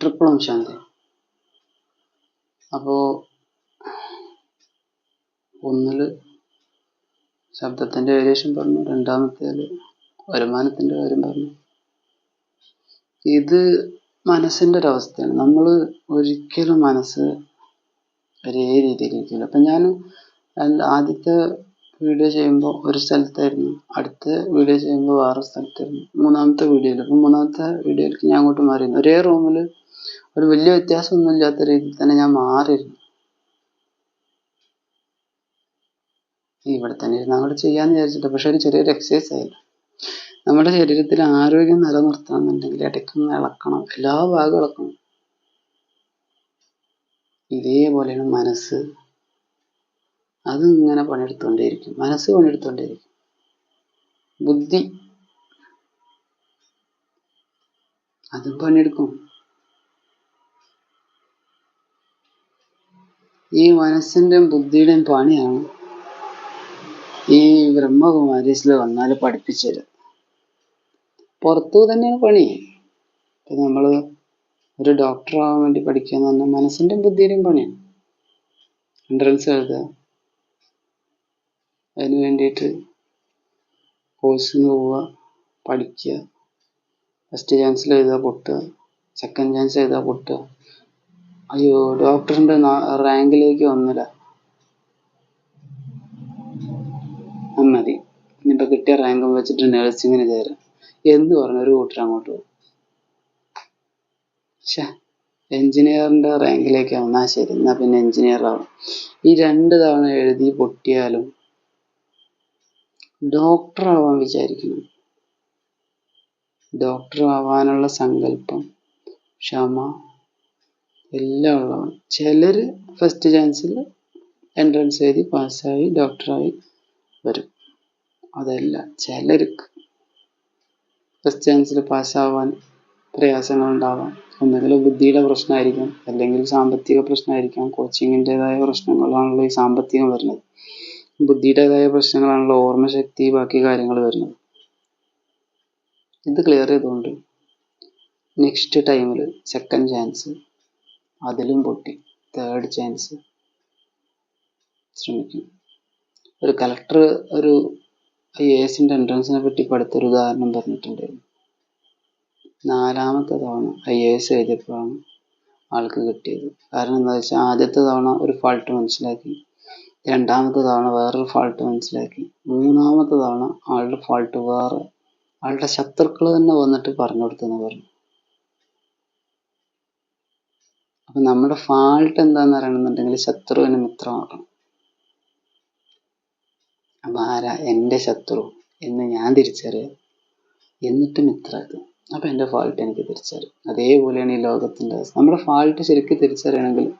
Triple ഓം ശാന്തി അപ്പോൾ ഒന്നിൽ ശബ്ദത്തിന്റെ വേരിയേഷൻ പറഞ്ഞു രണ്ടാമത്തേൽ വരുമാനത്തിന്റെ കാര്യം പറഞ്ഞു. ഇത് മനസ്സിന്റെ ഒരവസ്ഥയാണ് നമ്മൾ ഒരിക്കലും മനസ്സ് ഒരേ രീതിയിലിരിക്കില്ല അപ്പം ഞാൻ ആദ്യത്തെ വീഡിയോ ചെയ്യുമ്പോൾ ഒരു സ്ഥലത്തായിരുന്നു. അടുത്ത വീഡിയോ ചെയ്യുമ്പോൾ വേറെ സ്ഥലത്തായിരുന്നു. മൂന്നാമത്തെ വീഡിയോയിൽ അപ്പം മൂന്നാമത്തെ വീഡിയോയിലേക്ക് ഞാൻ അങ്ങോട്ട് മാറിയിരുന്നു. ഒരേ റൂമിൽ ഒരു വലിയ വ്യത്യാസമൊന്നും ഇല്ലാത്ത രീതിയിൽ തന്നെ ഞാൻ മാറിയിരുന്നു. ഇവിടെ തന്നെ ഇരുന്ന് അങ്ങോട്ട് ചെയ്യാന്ന് വിചാരിച്ചിട്ട് പക്ഷെ ഒരു ചെറിയൊരു എക്സസൈസ് ആയിരുന്നു. നമ്മുടെ ശരീരത്തിൽ ആരോഗ്യം നിലനിർത്തണം എന്നുണ്ടെങ്കിൽ ഇടയ്ക്കൊന്ന് ഇളക്കണം എല്ലാ ഭാഗവും ഇളക്കണം. ഇതേപോലെയാണ് മനസ്സ്. അതിങ്ങനെ പണിയെടുത്തുകൊണ്ടേയിരിക്കും. മനസ്സ് പണിയെടുത്തുകൊണ്ടേയിരിക്കും. ബുദ്ധി. അതും പണിയെടുക്കും. ഈ മനസ്സിന്റെയും ബുദ്ധിയുടെയും പണിയാണ് ഈ ബ്രഹ്മകുമാരീസിൽ വന്നാൽ പഠിപ്പിച്ചത്. പുറത്തു തന്നെയാണ് പണി. ഇപ്പം നമ്മൾ ഒരു ഡോക്ടർ ആവാൻ വേണ്ടി പഠിക്കുക എന്ന് പറഞ്ഞാൽ മനസ്സിന്റെയും ബുദ്ധിയുടെയും പണിയാണ്. എൻട്രൻസ് എഴുതുക. അതിന് വേണ്ടിയിട്ട് കോഴ്സിന് പോവുക പഠിക്കുക. ഫസ്റ്റ് ചാൻസിൽ എഴുതുക പൊട്ടുക. സെക്കൻഡ് ചാൻസ് എഴുതുക പൊട്ടുക. അയ്യോ ഡോക്ടറിന്റെ റാങ്കിലേക്ക് വന്നില്ല. മതി. ഇനിയിപ്പോൾ കിട്ടിയ റാങ്കും വെച്ചിട്ട് നഴ്സിങ്ങിന് ചേരാം. എന്ന് പറഞ്ഞ? ഒരു കൂട്ടർ അങ്ങോട്ട് പോകും പക്ഷേ എൻജിനീയറിന്റെ റാങ്കിലേക്ക് വന്നാൽ ശരി. എന്നാൽ പിന്നെ എഞ്ചിനീയർ ആവും ഈ രണ്ട് തവണ എഴുതി പൊട്ടിയാലും ഡോക്ടർ ആവാൻ വിചാരിക്കുന്നു ഡോക്ടർ ആവാനുള്ള സങ്കല്പം ക്ഷമ എല്ലാം ഉള്ളതാണ്. ചിലർ ഫസ്റ്റ് ചാൻസിൽ എൻട്രൻസ് എഴുതി പാസ്സായി ഡോക്ടറായി വരും. അതല്ല ചിലർക്ക് ഫസ്റ്റ് ചാൻസിൽ പാസ്സാവാൻ പ്രയാസങ്ങളുണ്ടാവാം. ഒന്നുകിൽ ബുദ്ധിയുടെ പ്രശ്നമായിരിക്കാം അല്ലെങ്കിൽ സാമ്പത്തിക പ്രശ്നമായിരിക്കാം കോച്ചിങ്ങിന്റെതായ പ്രശ്നങ്ങളാണല്ലോ ഈ സാമ്പത്തികം വരുന്നത്. ബുദ്ധിയുടേതായ പ്രശ്നങ്ങളാണല്ലോ ഓർമ്മശക്തി ബാക്കി കാര്യങ്ങൾ വരുന്നത്. ഇത് ക്ലിയർ ചെയ്തുകൊണ്ട് നെക്സ്റ്റ് ടൈമിൽ സെക്കൻഡ് ചാൻസ് അതിലും പൊട്ടി. തേർഡ് ചാൻസ് ശ്രമിക്കും. ഒരു കലക്ടർ ഒരു ഐ എ എസിന്റെ എൻട്രൻസിനെ പറ്റി പഠിത്തൊരു ഉദാഹരണം പറഞ്ഞിട്ടുണ്ടായിരുന്നു നാലാമത്തെ തവണ ഐ എ എസ് എഴുതിയപ്പോഴാണ് ആൾക്ക് കിട്ടിയത്. കാരണം എന്താ വെച്ചാൽ ആദ്യത്തെ തവണ ഒരു ഫാൾട്ട് മനസ്സിലാക്കി. രണ്ടാമത്തെ തവണ വേറൊരു ഫാൾട്ട് മനസ്സിലാക്കി. മൂന്നാമത്തെ തവണ ആളുടെ ഫാൾട്ട് വേറെ. ആളുടെ ശത്രുക്കൾ തന്നെ വന്നിട്ട് പറഞ്ഞു കൊടുത്തെന്ന് പറഞ്ഞു. അപ്പം നമ്മുടെ ഫാൾട്ട് എന്താണെന്ന് അറിയണമെന്നുണ്ടെങ്കിൽ ശത്രുവിന് മിത്രമാകണം. അപ്പം ആരാ എന്റെ ശത്രു? എന്ന് ഞാൻ തിരിച്ചറിയാം. എന്നിട്ട് മിത്രമാക്കുക അപ്പം എന്റെ ഫാൾട്ട് എനിക്ക് തിരിച്ചറിയും. അതേപോലെയാണ് ഈ ലോകത്തിന്റെ അവസ്ഥ. നമ്മുടെ ഫാൾട്ട് ശരിക്കും തിരിച്ചറിയണമെങ്കിൽ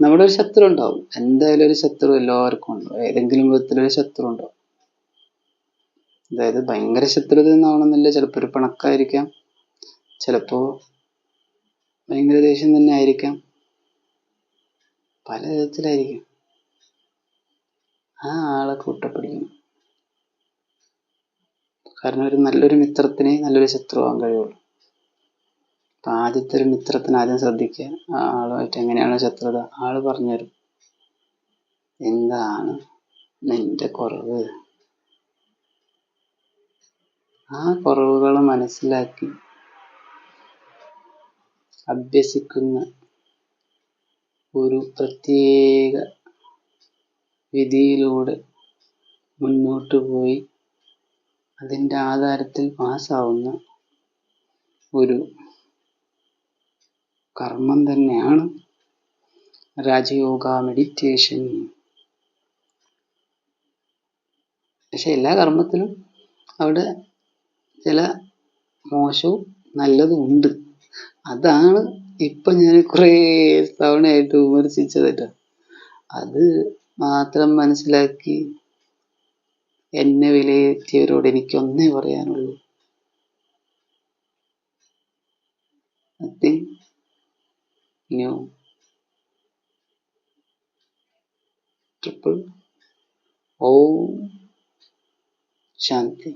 നമ്മുടെ ഒരു ശത്രു ഉണ്ടാവും. എന്തായാലും ഒരു ശത്രു എല്ലാവർക്കും ഉണ്ടാവും. ഏതെങ്കിലും വിധത്തിലൊരു ശത്രു ഉണ്ടാവും. അതായത് ഭയങ്കര ശത്രുത എന്നാവണമെന്നില്ല ചിലപ്പോൾ ഒരു പിണക്കായിരിക്കാം. ചിലപ്പോൾ ഭയങ്കര ദേഷ്യം തന്നെ ആയിരിക്കാം. പല വിധത്തിലായിരിക്കും ആ ആളെ കൂട്ടപ്പിടിക്കണം. കാരണം ഒരു നല്ലൊരു മിത്രത്തിനെ നല്ലൊരു ശത്രുവാൻ കഴിയുള്ളൂ. അപ്പം ആദ്യത്തെ ഒരു മിത്രത്തിന് ആദ്യം ശ്രദ്ധിക്കുക. ആ ആളുമായിട്ട് എങ്ങനെയാണ് ശത്രുത? ആൾ പറഞ്ഞുതരും. എന്താണ് നിന്റെ കുറവ്? ആ കുറവുകൾ മനസ്സിലാക്കി അഭ്യസിക്കുന്ന ഒരു പ്രത്യേക വിധിയിലൂടെ മുന്നോട്ട് പോയി അതിന്റെ ആധാരത്തിൽ പാസ്സാവുന്ന ഒരു കർമ്മം തന്നെയാണ് രാജയോഗ മെഡിറ്റേഷൻ പക്ഷെ എല്ലാ കർമ്മത്തിലും അവിടെ ചില മോശവും നല്ലതും ഉണ്ട്. അതാണ് ഇപ്പൊ ഞാൻ കുറേ തവണയായിട്ട് വിമർശിച്ചത് കേട്ടോ അത് മാത്രം മനസ്സിലാക്കി എന്നെ വിലയിരുത്തിയവരോട് എനിക്കൊന്നേ പറയാനുള്ളൂ. നത്തിങ് ന്യൂ ട്രിപ്പിൾ ഓം ശാന്തി.